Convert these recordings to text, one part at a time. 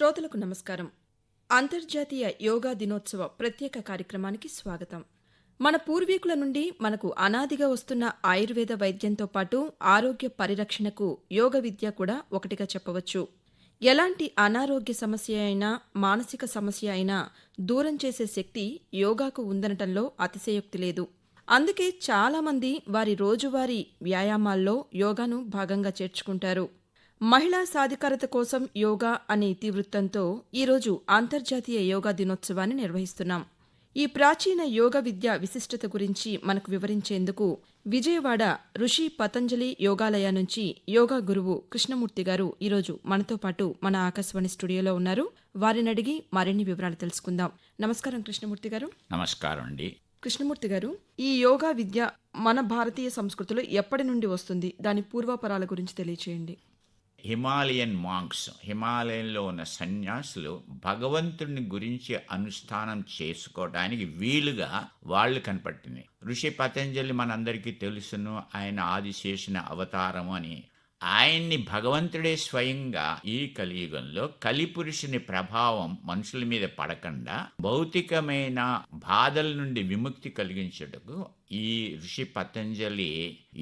శ్రోతలకు నమస్కారం. అంతర్జాతీయ యోగా దినోత్సవ ప్రత్యేక కార్యక్రమానికి స్వాగతం. మన పూర్వీకుల నుండి మనకు అనాదిగా వస్తున్న ఆయుర్వేద వైద్యంతో పాటు ఆరోగ్య పరిరక్షణకు యోగ విద్య కూడా ఒకటిగా చెప్పవచ్చు. ఎలాంటి అనారోగ్య సమస్య అయినా మానసిక సమస్య అయినా దూరం చేసే శక్తి యోగాకు ఉందనటంలో అతిశయోక్తి లేదు. అందుకే చాలామంది వారి రోజువారీ వ్యాయామాల్లో యోగాను భాగంగా చేర్చుకుంటారు. మహిళా సాధికారత కోసం యోగా అనే ఇతివృత్తంతో ఈరోజు అంతర్జాతీయ యోగా దినోత్సవాన్ని నిర్వహిస్తున్నాం. ఈ ప్రాచీన యోగ విద్య విశిష్టత గురించి మనకు వివరించేందుకు విజయవాడ ఋషి పతంజలి యోగాలయ నుంచి యోగా గురువు కృష్ణమూర్తి గారు ఈరోజు మనతో పాటు మన ఆకాశవాణి స్టూడియోలో ఉన్నారు. వారిని అడిగి మరిన్ని వివరాలు తెలుసుకుందాం. నమస్కారం కృష్ణమూర్తి గారు. నమస్కారం అండి. కృష్ణమూర్తి గారు ఈ యోగా విద్య మన భారతీయ సంస్కృతిలో ఎప్పటి నుండి వస్తుంది? దాని పూర్వాపరాల గురించి తెలియచేయండి. హిమాలయన్ మాంక్స్ హిమాలయంలో ఉన్న సన్యాసులు భగవంతుని గురించి అనుష్ఠానం చేసుకోవడానికి వీలుగా వాళ్ళు కనపట్టింది ఋషి పతంజలి మనందరికీ తెలుసును ఆయన ఆదిశేషున అవతారము అని. ఆయన్ని భగవంతుడే స్వయంగా ఈ కలియుగంలో కలిపురుషుని ప్రభావం మనుషుల మీద పడకుండా భౌతికమైన బాధల నుండి విముక్తి కలిగించుటకు ఈ ఋషి పతంజలి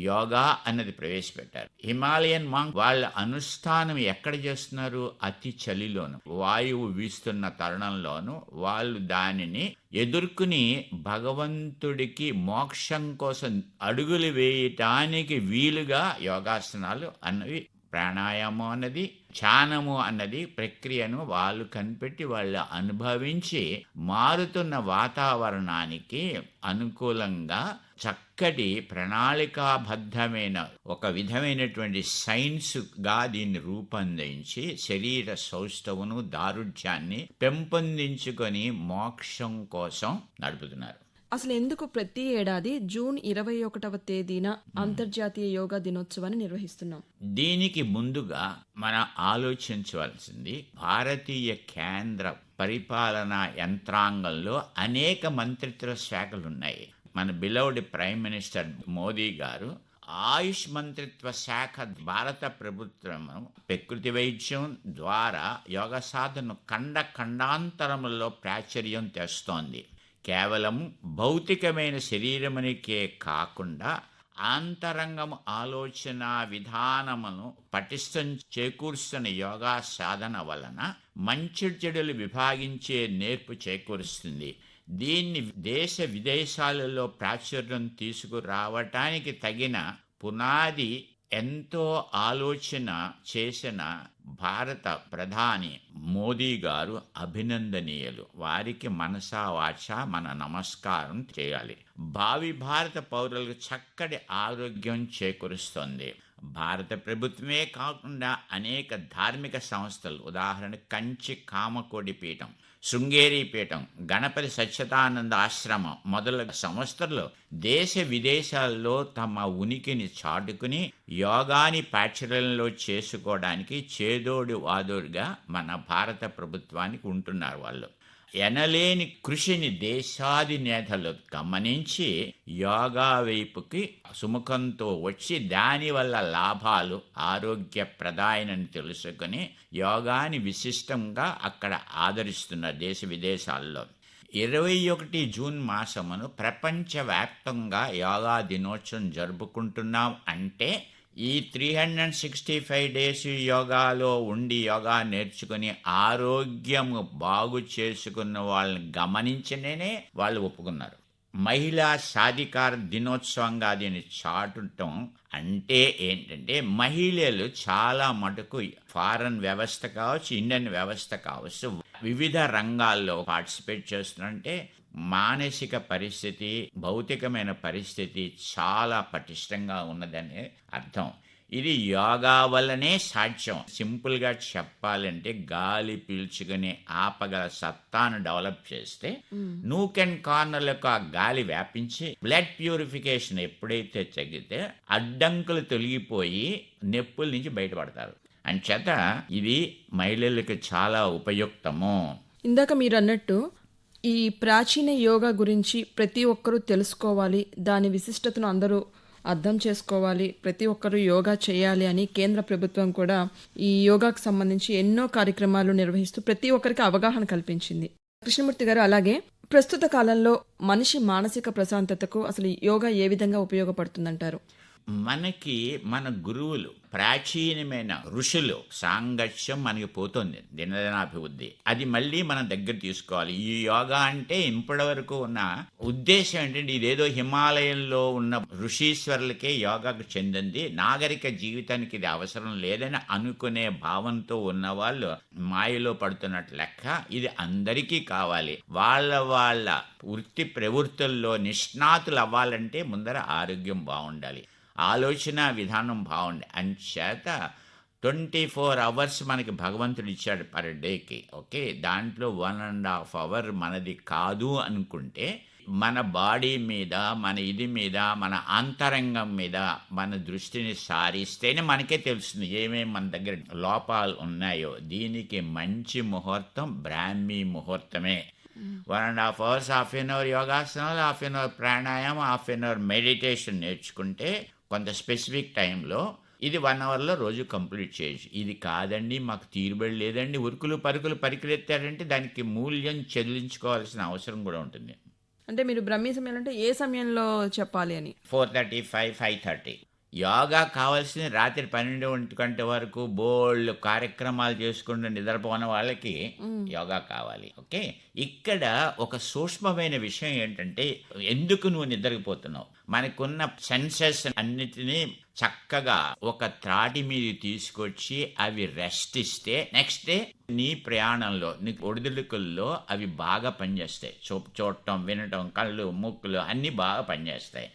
యోగా అన్నది ప్రవేశపెట్టారు. హిమాలయన్ మాంగ్ వాళ్ళ అనుష్ఠానం ఎక్కడ చేస్తున్నారు? అతి చలిలోను వాయువు వీస్తున్న తరుణంలోను వాళ్ళు దానిని ఎదుర్కొని భగవంతుడికి మోక్షం కోసం అడుగులు వేయటానికి వీలుగా యోగాసనాలు అన్నవి ప్రాణాయామం అన్నది ధ్యానము అన్నది ప్రక్రియను వాళ్ళు కనిపెట్టి వాళ్ళు అనుభవించి మారుతున్న వాతావరణానికి అనుకూలంగా చక్కటి ప్రణాళికాబద్ధమైన ఒక విధమైనటువంటి సైన్స్గా దీన్ని రూపొందించి శరీర సౌష్ఠవును దారుఢ్యాన్ని పెంపొందించుకొని మోక్షం కోసం నడుపుతున్నారు. అసలు ఎందుకు ప్రతి ఏడాది జూన్ ఇరవై ఒకటవ తేదీన అంతర్జాతీయ యోగా దినోత్సవాన్ని నిర్వహిస్తున్నాం. దీనికి ముందుగా మనం ఆలోచించవలసింది భారతీయ కేంద్ర పరిపాలనా యంత్రాంగంలో అనేక మంత్రిత్వ శాఖలు ఉన్నాయి మన బిలౌడ్ ప్రైమ్ మినిస్టర్ మోదీ గారు ఆయుష్ మంత్రిత్వ శాఖ భారత ప్రభుత్వం ప్రకృతి వైద్యం ద్వారా యోగ సాధన ఖండ ఖండాంతరములలో ప్రాచుర్యం తెస్తోంది. కేవలం భౌతికమైన శరీరమునికే కాకుండా అంతరంగం ఆలోచన విధానమును పటిష్టం చేకూరుస్తున్న యోగా సాధన వలన మంచి చెడులు విభాగించే నేర్పు చేకూరుస్తుంది. దీన్ని దేశ విదేశాలలో ప్రాచుర్యం తీసుకురావటానికి తగిన పునాది ఎంతో ఆలోచన చేసిన భారత ప్రధాని మోదీ గారు అభినందనీయులు. వారికి మనసా వాచ మన నమస్కారం చేయాలి. భావి భారత పౌరులకు చక్కటి ఆరోగ్యం చేకూరుస్తుంది. భారత ప్రభుత్వమే కాకుండా అనేక ధార్మిక సంస్థలు ఉదాహరణ కంచి కామకోడి పీఠం శృంగేరి పీఠం గణపతి సత్యతానంద ఆశ్రమం మొదలగు సంస్థలు దేశ విదేశాల్లో తమ ఉనికిని చాటుకుని యోగాని ప్రాచుర్యంలో చేసుకోవడానికి చేదోడు వాదోడుగా మన భారత ప్రభుత్వానికి ఉంటున్నారు వాళ్ళు. ఎనలేని కృషిని దేశాధినేతలు గమనించి యోగా వైపుకి సుముఖంతో వచ్చి దానివల్ల లాభాలు ఆరోగ్య తెలుసుకుని తెలుసుకొని యోగాని విశిష్టంగా అక్కడ ఆదరిస్తున్నారు దేశ విదేశాల్లో. ఇరవై ఒకటి జూన్ మాసమును ప్రపంచవ్యాప్తంగా యోగా దినోత్సవం జరుపుకుంటున్నాం అంటే ఈ three hundred sixty five days యోగాలో ఉండి యోగా నేర్చుకుని ఆరోగ్యం బాగు చేసుకున్న వాళ్ళని గమనించనే వాళ్ళు ఒప్పుకున్నారు. మహిళా సాధికార దినోత్సవంగా దీన్ని చాటుటం అంటే ఏంటంటే మహిళలు చాలా మటుకు ఫారెన్ వ్యవస్థ కావచ్చు ఇండియన్ వ్యవస్థ కావచ్చు వివిధ రంగాల్లో పార్టిసిపేట్ చేస్తున్నారంటే మానసిక పరిస్థితి భౌతికమైన పరిస్థితి చాలా పటిష్టంగా ఉన్నదని అర్థం. ఇది యోగా వల్లనే సాధ్యం. సింపుల్గా చెప్పాలంటే గాలి పీల్చుకుని ఆపగల సత్తాను డెవలప్ చేస్తే నూక్ అండ్ కార్నర్లకు ఆ గాలి వ్యాపించి బ్లడ్ ప్యూరిఫికేషన్ ఎప్పుడైతే తగ్గితే అడ్డంకులు తొలగిపోయి నెప్పుల నుంచి బయటపడతారు. అంచేత ఇది మహిళలకు చాలా ఉపయుక్తము. ఇందాక మీరు అన్నట్టు ఈ ప్రాచీన యోగా గురించి ప్రతి ఒక్కరూ తెలుసుకోవాలి. దాని విశిష్టతను అందరూ అర్థం చేసుకోవాలి. ప్రతి ఒక్కరూ యోగా చేయాలి అని కేంద్ర ప్రభుత్వం కూడా ఈ యోగాకు సంబంధించి ఎన్నో కార్యక్రమాలు నిర్వహిస్తూ ప్రతి ఒక్కరికి అవగాహన కల్పించింది. కృష్ణమూర్తి గారు అలాగే ప్రస్తుత కాలంలో మనిషి మానసిక ప్రశాంతతకు అసలు యోగా ఏ విధంగా ఉపయోగపడుతుందంటారు? మనకి మన గురువులు ప్రాచీనమైన ఋషులు సాంగత్యం మనకి పోతుంది దినదినాభివృద్ధి. అది మళ్ళీ మనం దగ్గర తీసుకోవాలి. ఈ యోగా అంటే ఇప్పటి వరకు ఉన్న ఉద్దేశం ఏంటంటే ఇదేదో హిమాలయంలో ఉన్న ఋషీశ్వరులకే యోగాకు చెందింది. నాగరిక జీవితానికి ఇది అవసరం లేదని అనుకునే భావంతో ఉన్న వాళ్ళు మాయలో పడుతున్నట్టు లెక్క ఇది అందరికీ కావాలి. వాళ్ళ వాళ్ళ వృత్తి ప్రవృత్తుల్లో నిష్ణాతులు అవ్వాలంటే ముందర ఆరోగ్యం బాగుండాలి. ఆలోచన విధానం బాగుంది. అంచేత ట్వంటీ ఫోర్ అవర్స్ మనకి భగవంతుడు ఇచ్చాడు పర్ డేకి ఓకే దాంట్లో వన్ అండ్ హాఫ్ అవర్ మనది కాదు అనుకుంటే మన బాడీ మీద మన ఇది మీద మన అంతరంగం మీద మన దృష్టిని సారిస్తేనే మనకే తెలుస్తుంది ఏమేమి మన దగ్గర లోపాలు ఉన్నాయో. దీనికి మంచి ముహూర్తం బ్రాహ్మీ ముహూర్తమే. One and half hours half an hour యోగాసనాలు హాఫ్ ఎన్ అవర్ ప్రాణాయామం హాఫ్ ఎన్ అవర్ మెడిటేషన్ నేర్చుకుంటే కొంత స్పెసిఫిక్ టైంలో ఇది వన్ అవర్లో రోజు కంప్లీట్ చేయొచ్చు. ఇది కాదండి మాకు తీరుబడి లేదండి ఉరుకులు పరుకులు పరికలెత్తారంటే దానికి మూల్యం చెల్లించుకోవాల్సిన అవసరం కూడా ఉంటుంది. అంటే మీరు బ్రహ్మీ సమయంలో అంటే ఏ సమయంలో చెప్పాలి అని? Four thirty five five thirty yoga కావాల్సింది రాత్రి పన్నెండు గంట వరకు బోల్డ్ కార్యక్రమాలు చేసుకుంటూ నిద్రపోన వాళ్ళకి యోగా కావాలి ఓకే? ఇక్కడ ఒక సూక్ష్మమైన విషయం ఏంటంటే ఎందుకు నువ్వు నిద్రపోతున్నావు మనకున్న సెన్సెస్ అన్నిటినీ చక్కగా ఒక త్రాటి మీద తీసుకొచ్చి అవి రెస్ట్ ఇస్తే నెక్స్ట్ డే నీ ప్రయాణంలో నీ ఒడిదుడుకుల్లో అవి బాగా పనిచేస్తాయి. చూ చూడటం వినటం కళ్ళు ముక్కులు అన్నీ బాగా పనిచేస్తాయి.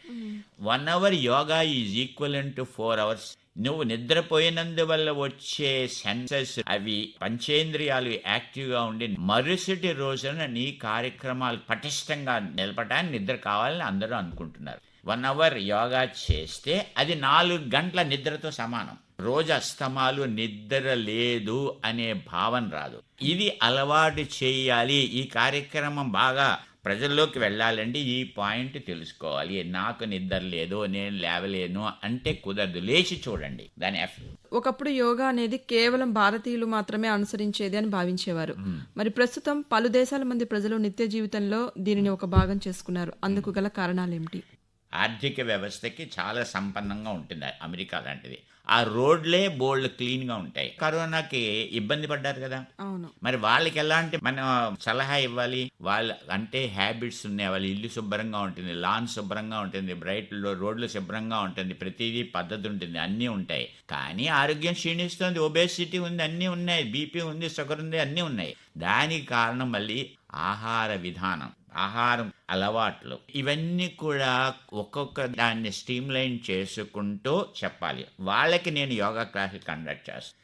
One hour yoga is equal to four hours నువ్వు నిద్రపోయినందువల్ల వచ్చే సెన్సెస్ అవి పంచేంద్రియాలు యాక్టివ్గా ఉండి మరుసటి రోజున నీ కార్యక్రమాలు పటిష్టంగా నిలపడానికి నిద్ర కావాలని అందరూ అనుకుంటున్నారు. వన్ అవర్ యోగా చేస్తే అది నాలుగు గంటల నిద్రతో సమానం. రోజు అస్తమాలు నిద్ర లేదు అనే భావన రాదు. ఇది అలవాటు చేయాలి. ఈ కార్యక్రమం బాగా ప్రజల్లోకి వెళ్ళాలంటే ఈ పాయింట్ తెలుసుకోవాలి. నాకు నిద్ర లేదు నేను లేవలేను అంటే కుదరదు. లేచి చూడండి. దాని ఒకప్పుడు యోగా అనేది కేవలం భారతీయులు మాత్రమే అనుసరించేది అని భావించేవారు. మరి ప్రస్తుతం పలు దేశాల మంది ప్రజలు నిత్య జీవితంలో దీనిని ఒక భాగం చేసుకున్నారు. అందుకు గల కారణాలు ఏమిటి ఆర్థిక వ్యవస్థకి చాలా సంపన్నంగా ఉంటుంది అమెరికా లాంటిది. ఆ రోడ్లే బోల్డ్ క్లీన్గా ఉంటాయి. కరోనాకి ఇబ్బంది పడ్డారు కదా? అవును. మరి వాళ్ళకి ఎలాంటి మనం సలహా ఇవ్వాలి? వాళ్ళ అంటే హ్యాబిట్స్ ఉన్నాయి. వాళ్ళ ఇల్లు శుభ్రంగా ఉంటుంది లాన్ శుభ్రంగా ఉంటుంది బ్రైట్ రోడ్లు శుభ్రంగా ఉంటుంది ప్రతిదీ పద్ధతి ఉంటుంది అన్నీ ఉంటాయి. కానీ ఆరోగ్యం క్షీణిస్తుంది ఒబేసిటీ ఉంది అన్నీ ఉన్నాయి బీపీ ఉంది షుగర్ ఉంది అన్నీ ఉన్నాయి. దానికి కారణం మళ్ళీ ఆహార విధానం. ఆహారం అలవాట్లు ఇవన్నీ కూడా ఒక్కొక్క దాన్ని స్ట్రీమ్లైన్ చేసుకుంటూ చెప్పాలి. వాళ్ళకి నేను యోగా క్లాసులు కండక్ట్ చేస్తాను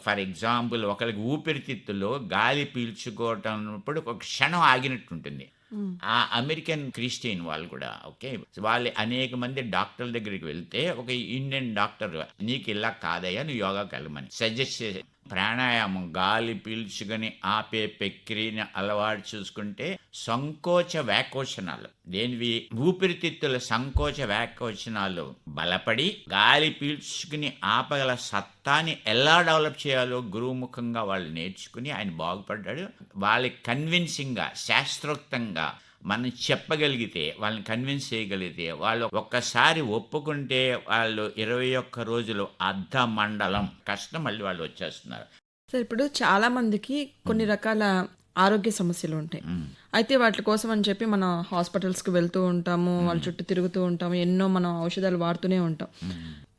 ఫర్ ఎగ్జాంపుల్ ఒకరికి ఊపిరితిత్తులో గాలి పీల్చుకోవటం ఒక క్షణం ఆగినట్టు ఉంటుంది ఆ అమెరికన్ క్రిస్టియన్ వాళ్ళు కూడా ఓకే? వాళ్ళు అనేక మంది డాక్టర్ల దగ్గరికి వెళ్తే ఒక ఇండియన్ డాక్టర్ నీకు ఇలా కాదయ్యా నువ్వు యోగాకి వెళ్ళమని సజెస్ట్ చేసే ప్రాణాయామం గాలి పీల్చుకొని ఆపే ప్రక్రియని అలవాటు చూసుకుంటే సంకోచ వ్యాకోచనాలు. దేనివి? ఊపిరితిత్తుల సంకోచ వ్యాకోచనాలు. బలపడి గాలి పీల్చుకుని ఆపగల సత్తాని ఎలా డెవలప్ చేయాలో గురుముఖంగా వాళ్ళు నేర్చుకుని ఆయన బాగుపడ్డాడు. వాళ్ళకి కన్విన్సింగ్గా శాస్త్రోక్తంగా మనం చెప్పగలిగితే వాళ్ళని కన్విన్స్ చేయగలిగితే వాళ్ళు ఒక్కసారి ఒప్పుకుంటే వాళ్ళు ఇరవై ఒక్క రోజులు అర్ధ మండలం కష్టం మళ్ళీ వాళ్ళు వచ్చేస్తున్నారు. సార్ ఇప్పుడు చాలా మందికి కొన్ని రకాల ఆరోగ్య సమస్యలు ఉంటాయి. అయితే వాటి కోసం అని చెప్పి మన హాస్పిటల్స్కి వెళ్తూ ఉంటాము వాళ్ళ చుట్టూ తిరుగుతూ ఉంటాము ఎన్నో మనం ఔషధాలు వాడుతూనే ఉంటాం.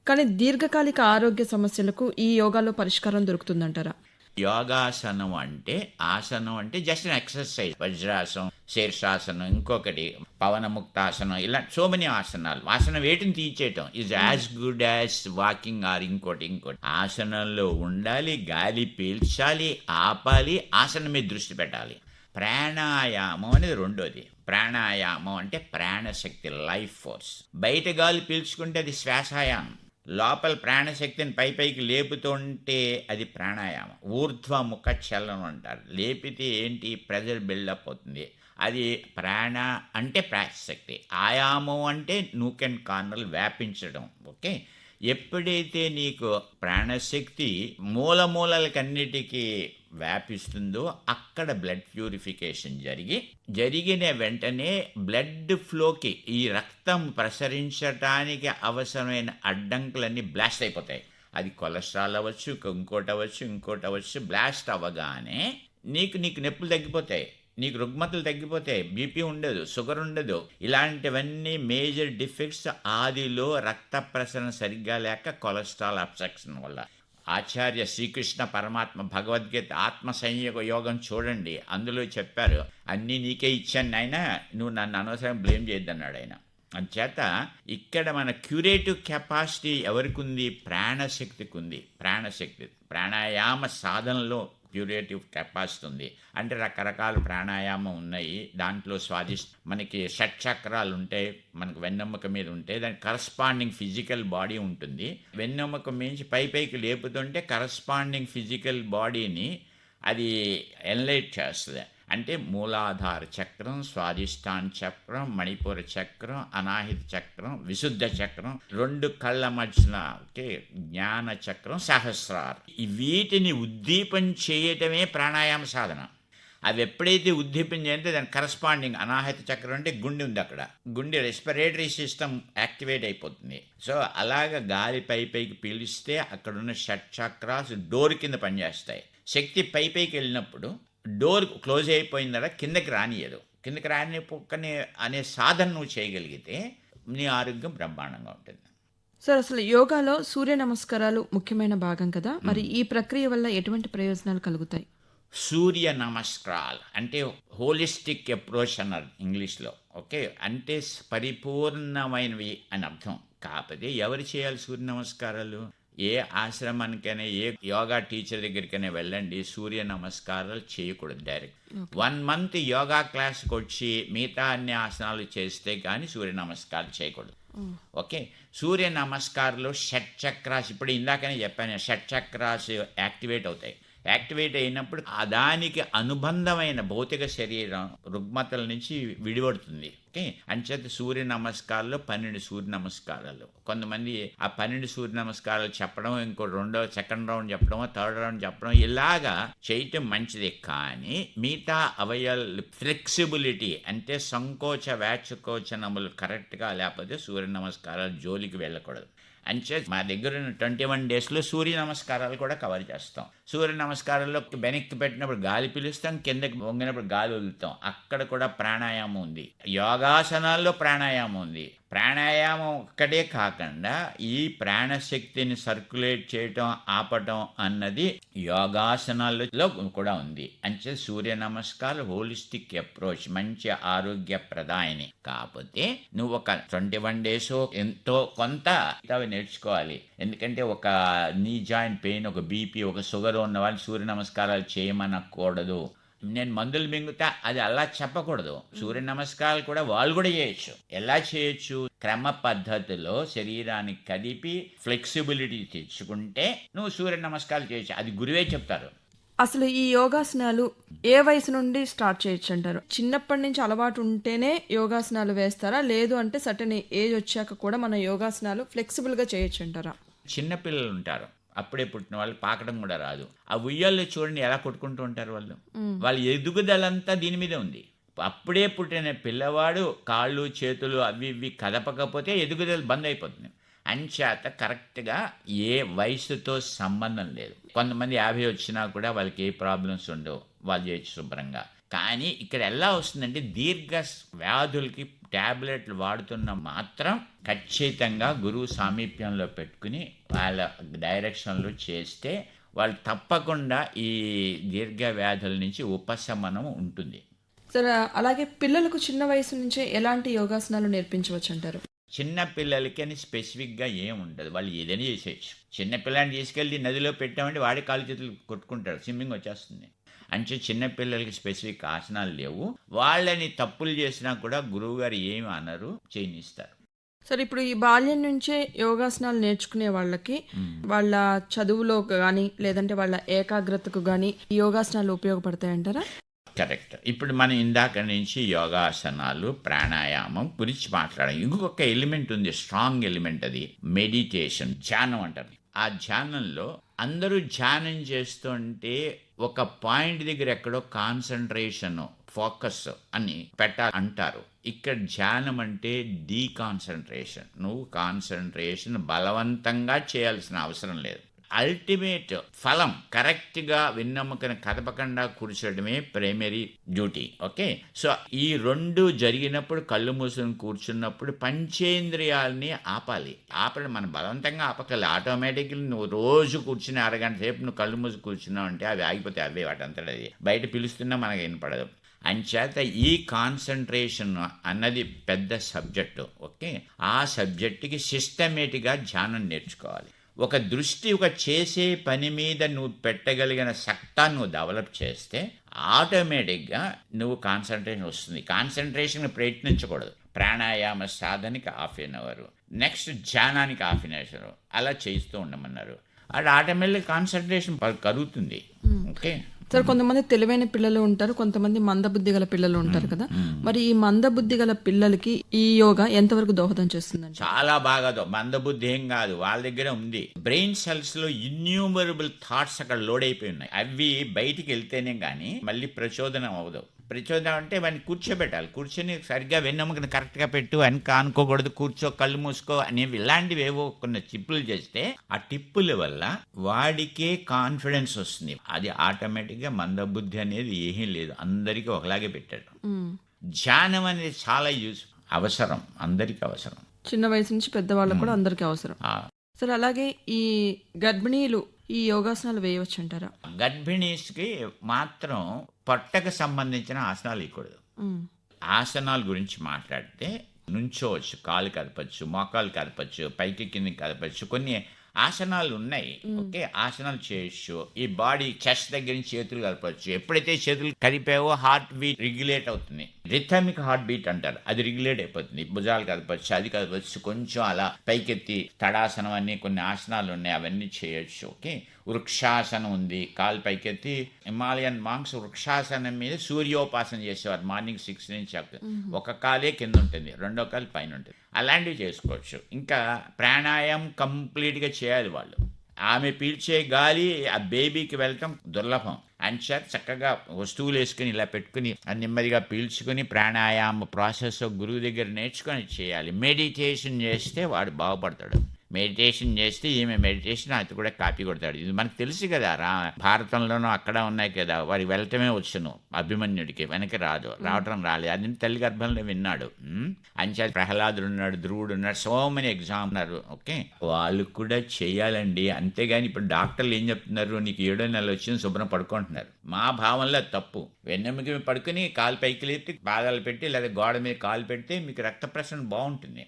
కానీ దీర్ఘకాలిక ఆరోగ్య సమస్యలకు ఈ యోగాలో పరిష్కారం దొరుకుతుందంటారా? యోగాసనం అంటే ఆసనం అంటే జస్ట్ ఎక్సర్సైజ్ వజ్రాసనం శీర్షాసనం ఇంకొకటి పవనముక్తాసనం ఇలా సో మెనీ ఆసనాలు. ఆసనం వేటిని తీర్చేయటం? Is as good as walking or ఇంకోటి ఇంకోటి. ఆసనంలో ఉండాలి గాలి పీల్చాలి ఆపాలి ఆసనం మీద దృష్టి పెట్టాలి. ప్రాణాయామం అనేది రెండోది. ప్రాణాయామం అంటే ప్రాణశక్తి లైఫ్ ఫోర్స్ బయట గాలి పీల్చుకుంటే అది శ్వాసాయామం. లోపల ప్రాణశక్తిని పై పైకి లేపుతుంటే అది ప్రాణాయామం. ఊర్ధ్వముఖ చలనం అంటారు. లేపితే ఏంటి? ప్రెజర్ బిల్డప్ అవుతుంది. అది ప్రాణ అంటే ప్రాణశక్తి ఆయామం అంటే నూక్ అండ్ కార్నర్లు వ్యాపించడం. ఓకే? ఎప్పుడైతే నీకు ప్రాణశక్తి మూల మూలలకన్నిటికీ వ్యాపిస్తుందో అక్కడ బ్లడ్ ప్యూరిఫికేషన్ జరిగి జరిగిన వెంటనే బ్లడ్ ఫ్లోకి ఈ రక్తం ప్రసరించటానికి అవసరమైన అడ్డంకులన్నీ బ్లాస్ట్ అయిపోతాయి. అది కొలెస్ట్రాల్ అవ్వచ్చు ఇంకోటి అవ్వచ్చు ఇంకోటి అవ్వచ్చు బ్లాస్ట్ అవ్వగానే నీకు నీకు నొప్పులు తగ్గిపోతాయి. నీకు రుగ్మతలు తగ్గిపోతే బీపీ ఉండదు షుగర్ ఉండదు. ఇలాంటివన్నీ మేజర్ డిఫెక్ట్స్ ఆదిలో రక్త ప్రసరణ సరిగ్గా లేక కొలెస్ట్రాల్ అబ్సెక్షన్ వల్ల. ఆచార్య శ్రీకృష్ణ పరమాత్మ భగవద్గీత ఆత్మ సంయోగ యోగం చూడండి అందులో చెప్పారు అన్నీ నీకే ఇచ్చాను నాయన నువ్వు నన్ను అనవసరం బ్లేమ్ చేయొద్దన్నాడు ఆయన. అంచేత ఇక్కడ మన క్యూరేటివ్ కెపాసిటీ ఎవరికి ఉంది? ప్రాణశక్తికి ఉంది. ప్రాణశక్తి ప్రాణాయామ సాధనలో క్యూరేటివ్ కెపాసిటీ ఉంది. అంటే రకరకాల ప్రాణాయామం ఉన్నాయి. దాంట్లో స్వాదిష్ మనకి షట్ చక్రాలు ఉంటాయి మనకు వెన్నెముక మీద ఉంటాయి దానికి కరస్పాండింగ్ ఫిజికల్ బాడీ ఉంటుంది. వెన్నెముక మించి పై పైకి లేపుతుంటే కరస్పాండింగ్ ఫిజికల్ బాడీని అది ఎన్లైట్ చేస్తుంది. అంటే మూలాధార చక్రం స్వాదిష్టాన్ చక్రం మణిపూర చక్రం అనాహిత చక్రం విశుద్ధ చక్రం రెండు కళ్ళ మధ్యన ఓకే జ్ఞాన చక్రం సహస్రారు. వీటిని ఉద్దీపం చేయటమే ప్రాణాయామ సాధన. అవి ఎప్పుడైతే ఉద్దీపం చేస్తే దాని కరస్పాండింగ్ అనాహిత చక్రం అంటే గుండె ఉంది అక్కడ. గుండె రెస్పిరేటరీ సిస్టమ్ యాక్టివేట్ అయిపోతుంది. సో అలాగ గాలి పై పైకి పీలిస్తే అక్కడున్న షట్ చక్రాస్ డోర్ కింద పనిచేస్తాయి. శక్తి పై పైకి వెళ్ళినప్పుడు డోర్ క్లోజ్ అయిపోయిన తర్వాత కిందకి రానియదు కిందకి రాని పొక్కని అనే సాధన నువ్వు చేయగలిగితే నీ ఆరోగ్యం బ్రహ్మాండంగా ఉంటుంది. సార్ అసలు యోగాలో సూర్య నమస్కారాలు ముఖ్యమైన భాగం కదా? మరి ఈ ప్రక్రియ వల్ల ఎటువంటి ప్రయోజనాలు కలుగుతాయి? సూర్య నమస్కారాలు అంటే హోలిస్టిక్ అప్రోచ్ అన్నారు ఇంగ్లీష్లో. ఓకే? అంటే పరిపూర్ణమైనవి అని అర్థం. కాకపోతే ఎవరు చేయాలి సూర్య నమస్కారాలు? ఏ ఆశ్రమానికైనా ఏ యోగా టీచర్ దగ్గరికైనా వెళ్ళండి. సూర్య నమస్కారాలు చేయకూడదు డైరెక్ట్. వన్ మంత్ యోగా క్లాస్కి వచ్చి మిగతా అన్ని ఆసనాలు చేస్తే కానీ సూర్య నమస్కారాలు చేయకూడదు. ఓకే? సూర్య నమస్కారాలు షట్ చక్రాస్ ఇప్పుడు ఇందాకనే చెప్పాను షట్ చక్రాస్ యాక్టివేట్ అవుతాయి. యాక్టివేట్ అయినప్పుడు దానికి అనుబంధమైన భౌతిక శరీరం రుగ్మతల నుంచి విడిపడుతుంది. ఓకే? అంచేత సూర్య నమస్కారాలు పన్నెండు సూర్య నమస్కారాలు. కొంతమంది ఆ పన్నెండు సూర్య నమస్కారాలు చెప్పడం ఇంకో రెండో సెకండ్ రౌండ్ చెప్పడం థర్డ్ రౌండ్ చెప్పడం ఇలాగా చేయటం మంచిది. కానీ మిగతా అవయవాలు ఫ్లెక్సిబిలిటీ అంటే సంకోచ వ్యాచకోచనములు కరెక్ట్గా లేకపోతే సూర్య నమస్కారాలు జోలికి వెళ్ళకూడదు. అంచే మా దగ్గర ఉన్న ట్వంటీ వన్ డేస్లో సూర్య నమస్కారాలు కూడా కవర్ చేస్తాం. సూర్య నమస్కారంలో వెనక్కి పెట్టినప్పుడు గాలి పిలుస్తాం కిందకి వంగినప్పుడు గాలి వదులుతాం. అక్కడ కూడా ప్రాణాయామం ఉంది. యోగాసనాల్లో ప్రాణాయామం ఉంది. ప్రాణాయామం ఒక్కటే కాకుండా ఈ ప్రాణశక్తిని సర్క్యులేట్ చేయటం ఆపటం అన్నది యోగాసనాల్లో కూడా ఉంది. అంటే సూర్య నమస్కారం హోలిస్టిక్ అప్రోచ్ మంచి ఆరోగ్య ప్రదాయని కాకపోతే నువ్వు ఒక ట్వంటీ వన్ డేస్ ఎంతో కొంత అవి నేర్చుకోవాలి. ఎందుకంటే ఒక నీ జాయింట్ పెయిన్ ఒక బీపీ ఒక షుగర్ ఉన్న వాళ్ళు సూర్య నమస్కారాలు చేయమనకూడదు. నేను మందులు మింగుతా అది అలా చెప్పకూడదు. సూర్య నమస్కారాలు కూడా వాళ్ళు కూడా చేయొచ్చు. ఎలా చేయొచ్చు? క్రమ పద్ధతిలో శరీరానికి కదిపి ఫ్లెక్సిబిలిటీ తెచ్చుకుంటే నువ్వు సూర్య నమస్కారాలు చేయొచ్చు. అది గురువే చెప్తారు. అసలు ఈ యోగాసనాలు ఏ వయసు నుండి స్టార్ట్ చేయొచ్చు అంటారు? చిన్నప్పటి నుంచి అలవాటు ఉంటేనే యోగాసనాలు వేస్తారా? లేదు అంటే సటన్ ఏజ్ వచ్చాక కూడా మన యోగాసనాలు ఫ్లెక్సిబుల్గా చేయొచ్చు అంటారా? చిన్నపిల్లలు ఉంటారు. అప్పుడే పుట్టిన వాళ్ళు పాకడం కూడా రాదు. ఆ ఉయ్యాల్లో చూడండి ఎలా కొట్టుకుంటూ ఉంటారు వాళ్ళు. వాళ్ళ ఎదుగుదలంతా దీని మీదే ఉంది. అప్పుడే పుట్టిన పిల్లవాడు కాళ్ళు చేతులు అవి ఇవి కదపకపోతే ఎదుగుదల బంద్ అయిపోతుంది. అంచేత కరెక్ట్గా ఏ వయసుతో సంబంధం లేదు. కొంతమంది యాభై వచ్చినా కూడా వాళ్ళకి ఏ ప్రాబ్లమ్స్ ఉండవు. వాళ్ళు చేయొచ్చు శుభ్రంగా. కానీ ఇక్కడ ఎలా వస్తుందంటే దీర్ఘ వ్యాధులకి ట్యాబ్లెట్లు వాడుతున్న మాత్రం ఖచ్చితంగా గురువు సామీప్యంలో పెట్టుకుని వాళ్ళ డైరెక్షన్లో చేస్తే వాళ్ళు తప్పకుండా ఈ దీర్ఘ వ్యాధుల నుంచి ఉపశమనం ఉంటుంది. సరే అలాగే పిల్లలకు చిన్న వయసు నుంచే ఎలాంటి యోగాసనాలు నేర్పించవచ్చు అంటారు చిన్న పిల్లలకి అని స్పెసిఫిక్గా ఏం ఉండదు. వాళ్ళు ఏదైనా చేసేయచ్చు. చిన్న పిల్లని తీసుకెళ్ళి నదిలో పెట్టామంటే వాడి కాలు చేతులు కొట్టుకుంటాడు స్విమ్మింగ్ వచ్చేస్తుంది. అంటే చిన్న పిల్లలకి స్పెసిఫిక్ ఆసనాలు లేవు. వాళ్ళని తప్పులు చేసినా కూడా గురువుగారు ఏమి అనరు చేయనిస్తారు. సరే ఇప్పుడు ఈ బాల్యం నుంచే యోగాసనాలు నేర్చుకునే వాళ్ళకి వాళ్ళ చదువులో కానీ లేదంటే వాళ్ళ ఏకాగ్రతకు కానీ యోగాసనాలు ఉపయోగపడతాయంటారా? కరెక్ట్. ఇప్పుడు మనం ఇందాక నుంచి యోగాసనాలు ప్రాణాయామం గురించి మాట్లాడాం. ఇంకొక ఎలిమెంట్ ఉంది స్ట్రాంగ్ ఎలిమెంట్ అది మెడిటేషన్ ధ్యానం అంటారు. ఆ ధ్యానంలో అందరూ ధ్యానం చేస్తుంటే ఒక పాయింట్ దగ్గర ఎక్కడో కాన్సన్ట్రేషన్ ఫోకస్ అని పెట్టాలి అంటారు. ఇక్కడ ధ్యానం అంటే డీకాన్సన్ట్రేషన్. నువ్వు కాన్సన్ట్రేషన్ బలవంతంగా చేయాల్సిన అవసరం లేదు. అల్టిమేట్ ఫలం కరెక్ట్గా వెన్నెముకను కదపకుండా కూర్చోవడమే ప్రైమరీ డ్యూటీ ఓకే సో ఈ రెండు జరిగినప్పుడు కళ్ళు మూసుకుని కూర్చున్నప్పుడు పంచేంద్రియాలని ఆపాలి. ఆపడం మనం బలవంతంగా ఆపకాలి ఆటోమేటిక్లీ నువ్వు రోజు కూర్చుని అరగంట సేపు నువ్వు కళ్ళు మూసి కూర్చున్నావు అంటే అవి ఆగిపోతే అవే వాటంతట అది. బయట పిలుస్తున్నా మనకు వినపడదు అంచేత ఈ కాన్సన్ట్రేషన్ అన్నది పెద్ద సబ్జెక్టు ఓకే ఆ సబ్జెక్టుకి సిస్టమేటిక్గా ధ్యానం నేర్చుకోవాలి. ఒక దృష్టి ఒక చేసే పని మీద నువ్వు పెట్టగలిగిన సత్తా నువ్వు డెవలప్ చేస్తే ఆటోమేటిక్గా నువ్వు కాన్సన్ట్రేషన్ వస్తుంది. కాన్సన్ట్రేషన్ ప్రయత్నించకూడదు. ప్రాణాయామ సాధనకి హాఫ్ ఎన్ అవర్. నెక్స్ట్ ధ్యానానికి హాఫ్ ఎన్ అవర్. అలా చేస్తూ ఉండమన్నారు. అది ఆటోమేటిక్ కాన్సన్ట్రేషన్ కలుగుతుంది ఓకే? సరే కొంతమంది తెలివైన పిల్లలు ఉంటారు కొంతమంది మందబుద్ధి గల పిల్లలు ఉంటారు కదా. మరి ఈ మందబుద్ధి గల పిల్లలకి ఈ యోగా ఎంతవరకు దోహదం చేస్తుందండి? చాలా బాగా మందబుద్ధి ఏం కాదు వాళ్ళ దగ్గర ఉంది. బ్రెయిన్ సెల్స్లో ఇన్యూమరబుల్ థాట్స్ అక్కడ లోడ్ అయిపోయి ఉన్నాయి. అవి బయటికి వెళ్తేనే కానీ మళ్ళీ ప్రచోదనం అవ్వదు. ప్రచోదనం అంటే వాడిని కూర్చోబెట్టాలి. కూర్చొని సరిగ్గా వెన్నెముకని కరెక్ట్గా పెట్టు అని కానుకోకూడదు కూర్చో కళ్ళు మూసుకో అనేవి ఇలాంటివి ఏవో కొన్ని టిప్పులు చేస్తే ఆ టిప్పుల వల్ల వాడికే కాన్ఫిడెన్స్ వస్తుంది. అది ఆటోమేటిక్గా మందబుద్ధి అనేది ఏమీ లేదు. అందరికీ ఒకలాగే పెట్టాడు. ధ్యానం అనేది చాలా యూజ్ అవసరం. అందరికీ అవసరం. చిన్న వయసు నుంచి పెద్దవాళ్ళకు కూడా అందరికీ అవసరం. సరే అలాగే ఈ గర్భిణీలు ఈ యోగాసనాలు వేయవచ్చు అంటారా గర్భిణీస్కి మాత్రం పొట్టకు సంబంధించిన ఆసనాలు ఇవ్వకూడదు. ఆసనాల గురించి మాట్లాడితే నుంచోవచ్చు కాలు కదపచ్చు మోకాలు కదపచ్చు పైకి కింద కదపచ్చు కొన్ని ఆసనాలు ఉన్నాయి. ఓకే ఆసనాలు చేయొచ్చు. ఈ బాడీ చెస్ట్ దగ్గర నుంచి చేతులు కలపచ్చు ఎప్పుడైతే చేతులు కలిపావో హార్ట్ బీట్ రెగ్యులేట్ అవుతుంది. రిథమిక్ హార్ట్ బీట్ అంటారు. అది రెగ్యులేట్ అయిపోతుంది. భుజాలు కదపచ్చు అది కదపచ్చు కొంచెం అలా పైకెత్తి తడాసనం అన్ని కొన్ని ఆసనాలు ఉన్నాయి అవన్నీ చేయొచ్చు. ఓకే? వృక్షాసనం ఉంది. కాలు పైకెత్తి హిమాలయన్ మాంగ్స్ వృక్షాసనం మీద సూర్యోపాసన చేసేవారు. మార్నింగ్ సిక్స్ నుంచి. ఒక కాలే కింద ఉంటుంది రెండో కాలు పైన ఉంటుంది. అలాంటివి చేసుకోవచ్చు. ఇంకా ప్రాణాయామం కంప్లీట్గా చేయాలి వాళ్ళు. ఆమె పీల్చే గాలి ఆ బేబీకి వెళ్ళటం దుర్లభం. అంచేత చక్కగా వస్తువులు వేసుకుని ఇలా పెట్టుకుని అది నెమ్మదిగా పీల్చుకుని ప్రాణాయామ ప్రాసెస్ గురువు దగ్గర నేర్చుకొని చేయాలి. మెడిటేషన్ చేస్తే వాడు బాగుపడతాడు. మెడిటేషన్ చేస్తే ఈమె మెడిటేషన్ అది కూడా కాపీ కొడతాడు. ఇది మనకు తెలుసు కదా రా భారతంలోనూ అక్కడ ఉన్నాయి కదా వాడి వెళ్ళటమే వచ్చును అభిమన్యుడికి వెనక్కి రాదు రావటం రాలేదు అది తల్లి గర్భంలో విన్నాడు. అంచేత ప్రహ్లాదుడు ఉన్నాడు ధ్రువుడు ఉన్నాడు సో మెనీ ఎగ్జామ్ ఉన్నారు ఓకే? వాళ్ళు కూడా చేయాలండి. అంతేగాని ఇప్పుడు డాక్టర్లు ఏం చెప్తున్నారు? నీకు ఏడో నెలలు వచ్చింది శుభ్రం పడుకుంటున్నారు. మా భావంలో అది తప్పు. వెన్నెముక మీద పడుకుని కాలు పైకి లేపి పాదాలు పెట్టి లేదా గోడ మీద కాలు పెడితే మీకు రక్త ప్రసరణ బాగుంటుంది.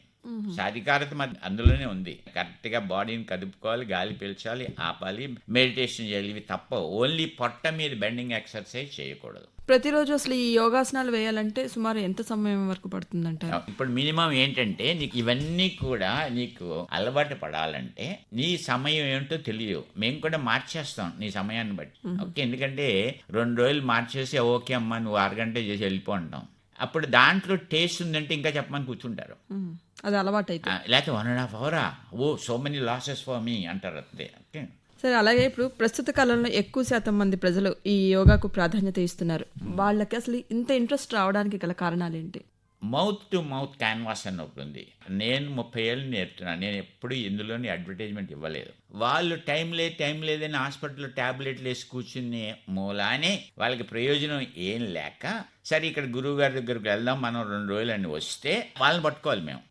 సాధికారత మన అందులోనే ఉంది. కరెక్ట్గా బాడీని కదుపుకోవాలి గాలి పీల్చాలి ఆపాలి మెడిటేషన్ చేయాలి. ఇవి తప్ప ఓన్లీ పొట్ట మీద బెండింగ్ ఎక్సర్సైజ్ చేయకూడదు. ప్రతిరోజు అసలు ఈ యోగాసనాలు వేయాలంటే సుమారు ఎంత సమయం వరకు పడుతుందంటారు? ఇప్పుడు మినిమం ఏంటంటే నీకు ఇవన్నీ కూడా నీకు అలవాటు పడాలంటే నీ సమయం ఏంటో తెలియదు. మేము కూడా మార్చేస్తాం నీ సమయాన్ని బట్టి. ఓకే ఎందుకంటే రెండు రోజులు మార్చేసి ఓకే అమ్మా నువ్వు అరగంట చేసి వెళ్ళిపో అంటాం. అప్పుడు దాంట్లో టేస్ట్ ఉందంటే ఇంకా చెప్పమని కూర్చుంటారు. ఉమ్. అది అలవాటు అయితే లేకపోతే వన్ అండ్ హాఫ్ అవరా ఓ so many losses for me అంటారు అంతే. ఓకే. సరే అలాగే ఇప్పుడు ప్రస్తుత కాలంలో ఎక్కువ శాతం మంది ప్రజలు ఈ యోగాకు ప్రాధాన్యత ఇస్తున్నారు. వాళ్ళకి అసలు ఇంత ఇంట్రెస్ట్ రావడానికి గల కారణాలు ఏంటి? మౌత్ టు మౌత్ క్యాన్వాస్ అని ఒకటి ఉంది. నేను ముప్పై ఏళ్ళు నేర్పుతున్నాను నేను ఎప్పుడు ఇందులోని అడ్వర్టైజ్మెంట్ ఇవ్వలేదు. వాళ్ళు టైం లేదు టైం లేదని హాస్పిటల్లో ట్యాబ్లెట్లు వేసి కూర్చుని మూలానే వాళ్ళకి ప్రయోజనం ఏం లేక సరే ఇక్కడ గురువు గారి దగ్గరికి వెళ్దాం మనం రెండు రోజులు అని వస్తే వాళ్ళని పట్టుకోవాలి మేము.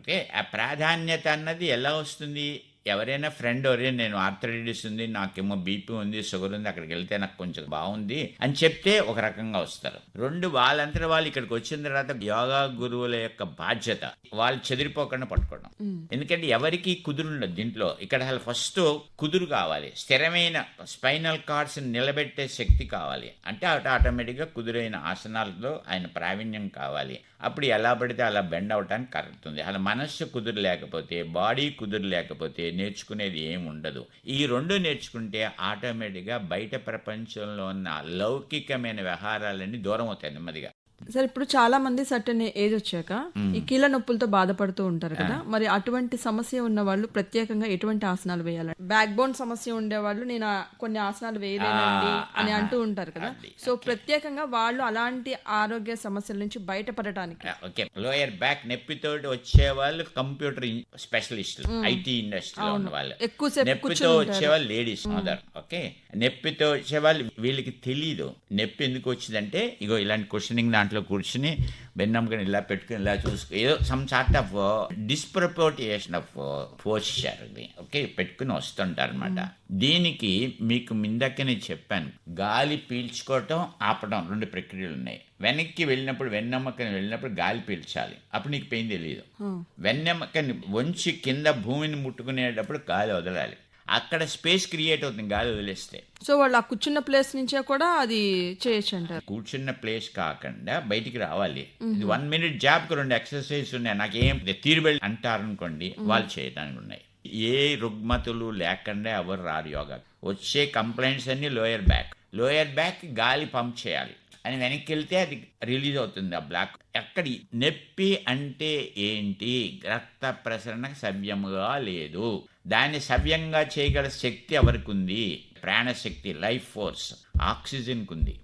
ఓకే? ఆ ప్రాధాన్యత అన్నది ఎలా వస్తుంది? ఎవరైనా ఫ్రెండ్ ఎవరైనా నేను ఆర్థరైటిస్ ఉంది నాకేమో బీపీ ఉంది షుగర్ ఉంది అక్కడికి వెళ్తే నాకు కొంచెం బాగుంది అని చెప్తే ఒక రకంగా వస్తారు. రెండు వాళ్ళంతా వాళ్ళు ఇక్కడికి వచ్చిన తర్వాత యోగా గురువుల యొక్క బాధ్యత వాళ్ళు చెదిరిపోకుండా పట్టుకోవడం. ఎందుకంటే ఎవరికి కుదురు ఉండదు దీంట్లో. ఇక్కడ అసలు ఫస్ట్ కుదురు కావాలి. స్థిరమైన స్పైనల్ కార్డ్స్ నిలబెట్టే శక్తి కావాలి. అంటే అటు ఆటోమేటిక్గా కుదురైన ఆసనాలతో ఆయన ప్రావీణ్యం కావాలి. అప్పుడు ఎలా పడితే అలా బెండ్ అవటానికి ఉంది. అలా మనస్సు కుదురు లేకపోతే బాడీ కుదురు లేకపోతే నేర్చుకునేది ఏమి ఉండదు. ఈ రెండు నేర్చుకుంటే ఆటోమేటిక్గా బయట ప్రపంచంలో ఉన్న లౌకికమైన వ్యవహారాలన్నీ దూరం అవుతాయి నెమ్మదిగా. సార్ ఇప్పుడు చాలా మంది సర్టన్ ఏజ్ వచ్చాక ఈ కీళ్ళ నొప్పులతో బాధపడుతూ ఉంటారు కదా. మరి అటువంటి సమస్య ఉన్న వాళ్ళు ప్రత్యేకంగా ఎటువంటి ఆసనాలు వేయాలి బ్యాక్ బోన్ సమస్య ఉండేవాళ్ళు నేను ఆ కొన్ని ఆసనాలు వేయలేనండి అని అంటూ ఉంటారు కదా. సో ప్రత్యేకంగా వాళ్ళు అలాంటి ఆరోగ్య సమస్యల నుంచి బయటపడటానికి. ఓకే లోయర్ బ్యాక్ నొప్పితోటి వచ్చే వాళ్ళు కంప్యూటర్ స్పెషలిస్టులు ఐటీ ఇండస్ట్రీలో ఉన్న వాళ్ళు ఎక్కువసేపు నొప్పితో కూర్చుని వచ్చేవాళ్ళు లేడీస్ మదర్ ఓకే నొప్పితో వచ్చేవాళ్ళు వీళ్ళకి తెలియదు నొప్పి ఎందుకు వచ్చిందంటే ఇగో ఇలాంటి క్వశ్చనింగ్ దాంట్లో కూర్చుని బెన్నమ్మకని ఇలా పెట్టుకుని ఇలా చూసుకో ఏదో some sort of disproportionation of posture okay పెట్టుకుని వస్తుంటారు అనమాట దీనికి మీకు మిందకనే చెప్పాను. గాలి పీల్చుకోవటం ఆపడం రెండు ప్రక్రియలు ఉన్నాయి. వెనక్కి వెళ్ళినప్పుడు వెన్నమ్మకని వెళ్ళినప్పుడు గాలి పీల్చాలి. అప్పుడు నీకు పెయిన్ తెలియదు వెన్నెమ్మకని వంచి కింద భూమిని ముట్టుకునేటప్పుడు గాలి వదలాలి. అక్కడ స్పేస్ క్రియేట్ అవుతుంది గాలి వదిలేస్తే. సో వాళ్ళు ఆ కూర్చున్న ప్లేస్ నుంచే కూడా అది చేయొచ్చు అంటారు కూర్చున్న ప్లేస్ కాకుండా బయటికి రావాలి. ఇది వన్ మినిట్ జాబ్కి రెండు ఎక్సర్సైజ్ ఉన్నాయి. నాకు ఏం తీరుబెళ్ళి అంటారనుకోండి వాళ్ళు చేయడానికి ఉన్నాయి. ఏ రుగ్మతులు లేకుండా ఎవరు రారు యోగా. వచ్చే కంప్లైంట్స్ అన్ని లోయర్ బ్యాక్ లోయర్ బ్యాక్ గాలి పంప్ చేయాలి. అని వెనక్కి వెళ్తే అది రిలీజ్ అవుతుంది ఆ బ్లాక్ ఎక్కడ నొప్పి అంటే ఏంటి? రక్త ప్రసరణ సవ్యముగా లేదు. దాన్ని సవ్యంగా చేయగల శక్తి ఎవరికి ఉంది ప్రాణశక్తి లైఫ్ ఫోర్స్ ఆక్సిజన్కి ఉంది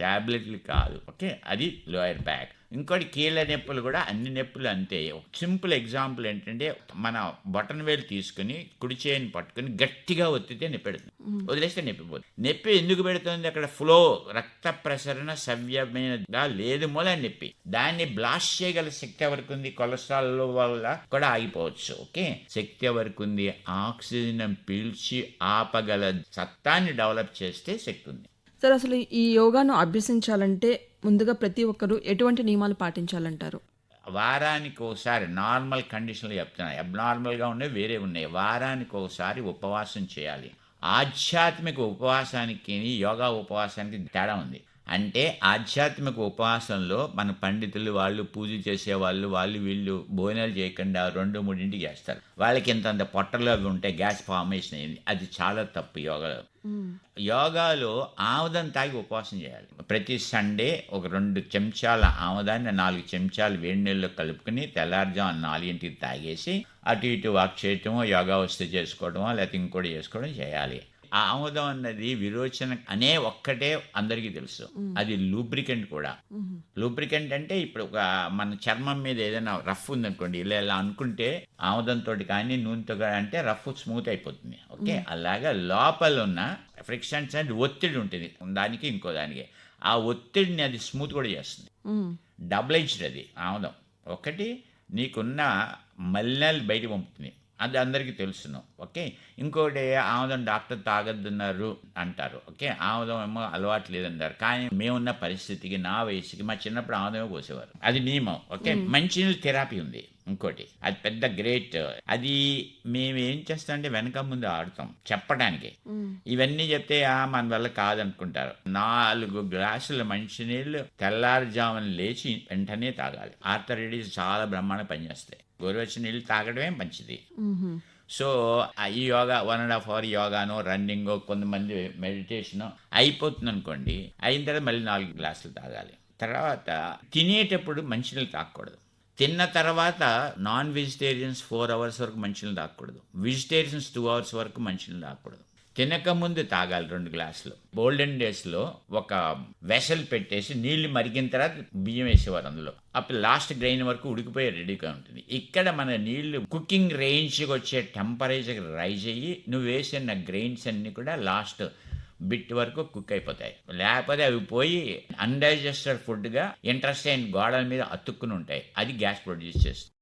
టాబ్లెట్లు కాదు. ఓకే? అది లోయర్ బ్యాక్. ఇంకోటి కీళ్ళ నొప్పులు కూడా అన్ని నొప్పులు అంతే. సింపుల్ ఎగ్జాంపుల్ ఏంటంటే మన బటన్ వేలు తీసుకుని కుడి చేయని పట్టుకుని గట్టిగా ఒత్తితే నొప్పి పెడుతుంది. వదిలేస్తే నొప్పి పోతుంది నొప్పి ఎందుకు పెడుతుంది? అక్కడ ఫ్లో రక్త ప్రసరణ సవ్యమైనగా లేదు మూల నొప్పి. దాన్ని బ్లాస్ట్ చేయగల శక్తి ఎవరికి ఉంది? కొలెస్ట్రాల్ వల్ల కూడా ఆగిపోవచ్చు. ఓకే? శక్తి ఎవరికి ఉంది? ఆక్సిజన్ పీల్చి ఆపగల సత్తాన్ని డెవలప్ చేస్తే శక్తి ఉంది. సార్ అసలు ఈ యోగాను అభ్యసించాలంటే ముందుగా ప్రతి ఒక్కరూ ఎటువంటి నియమాలు పాటించాలంటారు? వారానికి ఒకసారి నార్మల్ కండిషన్లు చెప్తున్నాయి అబ్నార్మల్గా ఉన్నాయి వేరే ఉన్నాయి. వారానికి ఒకసారి ఉపవాసం చేయాలి. ఆధ్యాత్మిక ఉపవాసానికి యోగా ఉపవాసానికి తేడా ఉంది. అంటే ఆధ్యాత్మిక ఉపవాసంలో మన పండితులు వాళ్ళు పూజ చేసేవాళ్ళు వాళ్ళు వీళ్ళు భోజనాలు చేయకుండా రెండు మూడింటికి చేస్తారు. వాళ్ళకి ఇంతంత పొట్టలు అవి ఉంటాయి గ్యాస్ ఫార్మేషన్ అయింది. అది చాలా తప్పు యోగాలో. యోగాలో ఆముదం తాగి ఉపవాసం చేయాలి. ప్రతి సండే ఒక రెండు చెంచాల ఆముదాన్ని నాలుగు చెంచాలు వేడి నీళ్ళలో కలుపుకుని తెల్లారుజాము నాలుగింటికి తాగేసి అటు ఇటు వాక్ చేయటమో యోగా వస్తే చేసుకోవడమో లేకపోతే ఇంకోటి చేసుకోవడం చేయాలి. ఆ ఆముదం అన్నది విరోచన అనే ఒక్కటే అందరికీ తెలుసు. అది లూబ్రికెంట్ కూడా. లూబ్రికెంట్ అంటే ఇప్పుడు ఒక మన చర్మం మీద ఏదైనా రఫ్ ఉందనుకోండి ఇలా ఇలా అనుకుంటే ఆముదంతో కానీ నూనెతో కానీ అంటే రఫ్ స్మూత్ అయిపోతుంది. ఓకే? అలాగా లోపల ఉన్న ఫ్రిక్షన్స్ అంటే ఒత్తిడి ఉంటుంది. దానికి ఇంకో దానికి. ఆ ఒత్తిడిని అది స్మూత్ కూడా చేస్తుంది. డబుల్ ఎడ్జ్డ్ అది ఆముదం. ఒకటి నీకున్న మలినాలు బయట పంపుతుంది అది అందరికీ తెలుసును ఓకే? ఇంకోటి ఆముదం డాక్టర్ తాగొద్దన్నారు అంటారు ఓకే? ఆముదం ఏమో అలవాటు లేదంటారు కానీ మేమున్న పరిస్థితికి నా వయసుకి మా చిన్నప్పుడు ఆముదమే పోసేవారు అది నియమం ఓకే? మంచినీళ్ళు థెరపీ ఉంది ఇంకోటి. అది పెద్ద గ్రేట్. అది మేము ఏం చేస్తామంటే వెనక ముందు ఆడుతాం చెప్పడానికి. ఇవన్నీ చెప్తే ఆ మన వల్ల కాదనుకుంటారు. నాలుగు గ్లాసుల మంచినీళ్ళు తెల్లారుజామున లేచి వెంటనే తాగాలి. ఆర్థరైటిస్ చాలా బ్రహ్మాండ పనిచేస్తాయి. గోరువెచ్చని నీళ్ళు తాగడమే మంచిది. సో ఈ yoga one and half hour యోగానో running కొంతమంది మెడిటేషన్ అయిపోతుంది అనుకోండి అయిన తర్వాత మళ్ళీ నాలుగు గ్లాసులు తాగాలి. తర్వాత తినేటప్పుడు మంచినీళ్ళు తాగకూడదు. తిన్న తర్వాత నాన్ వెజిటేరియన్స్ ఫోర్ అవర్స్ వరకు మంచినీళ్ళు తాగకూడదు. వెజిటేరియన్స్ టూ అవర్స్ వరకు మంచినీళ్ళు తాగకూడదు. తినకముందు తాగాలి రెండు గ్లాసులు. గోల్డెన్ డేస్లో ఒక వెసల్ పెట్టేసి నీళ్ళు మరిగిన తర్వాత బియ్యం వేసేవారు అందులో. అప్పుడు లాస్ట్ గ్రైన్ వరకు ఉడికిపోయి రెడీగా ఉంటుంది. ఇక్కడ మన నీళ్ళు కుకింగ్ రేంజ్కి వచ్చే టెంపరేచర్ రైజ్ అయ్యి నువ్వు వేసిన గ్రెయిన్స్ అన్నీ కూడా లాస్ట్ బిట్ వరకు కుక్ అయిపోతాయి. లేకపోతే అవి పోయి అన్డైజెస్టెడ్ ఫుడ్గా ఇంట్రెస్ట్ అయిన గోడల మీద అతుక్కుని ఉంటాయి. అది గ్యాస్ ప్రొడ్యూస్ చేస్తుంది.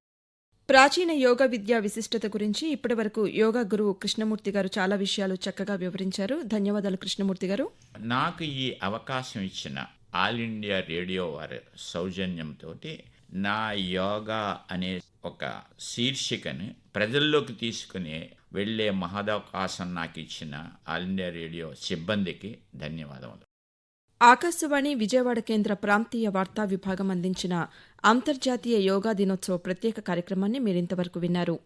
ప్రాచీన యోగ విద్యా విశిష్టత గురించి ఇప్పటివరకు యోగా గురువు కృష్ణమూర్తి గారు చాలా విషయాలు చక్కగా వివరించారు. ధన్యవాదాలు కృష్ణమూర్తి గారు. నాకు ఈ అవకాశం ఇచ్చిన ఆల్ ఇండియా రేడియో వారి సౌజన్యంతో నా యోగా అనే ఒక శీర్షికని ప్రజల్లోకి తీసుకుని వెళ్ళే మహదవకాశం నాకు ఇచ్చిన ఆల్ ఇండియా రేడియో సిబ్బందికి ధన్యవాదములు. ఆకాశవాణి విజయవాడ కేంద్ర ప్రాంతీయ వార్తా విభాగం అందించిన అంతర్జాతీయ యోగా దినోత్సవ ప్రత్యేక కార్యక్రమాన్ని మీరింతవరకు విన్నారు.